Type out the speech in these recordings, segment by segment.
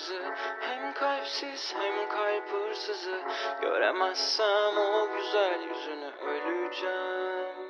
kızı Hem kalpsiz hem kalp hırsızı. Göremezsem o güzel yüzünü öleceğim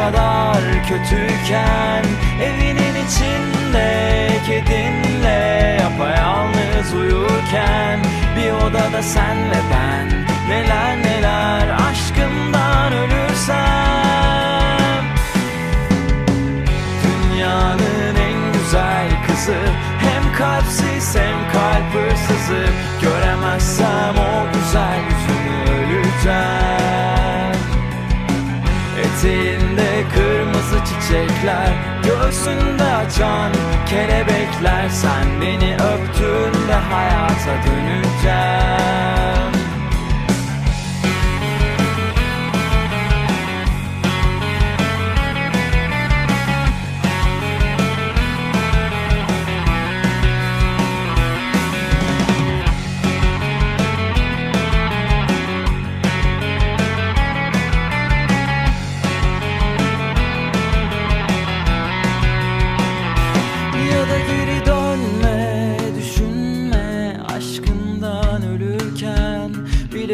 kadar kötüyken Evinin içinde kedinle yapayalnız uyurken Bir odada sen ve ben neler neler aşkımdan ölürsem. Dünyanın en güzel kızı Hem kalpsiz hem kalp hırsızı Göremezsem o güzel yüzünü öleceğim. Eteğinde kırmızı çiçekler Göğsünde açan kelebekler. Sen beni öptüğünde hayata döneceğim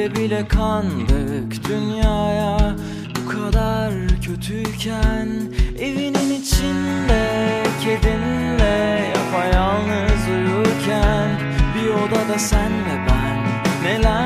Bile bile kandık dünyaya. Bu kadar kötüyken Evinin içinde kedinle yapayalnız uyurken Bir odada sen ve ben neler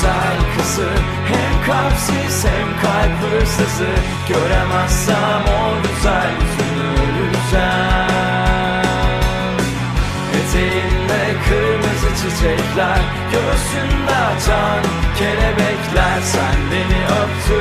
güzel kızı. Hem kalpsiz hem kalp hırsızı. Göremezsem o güzel yüzünü öleceğim. Eteğinde kırmızı çiçekler Göğsünde açan kelebekler. Sen beni öptün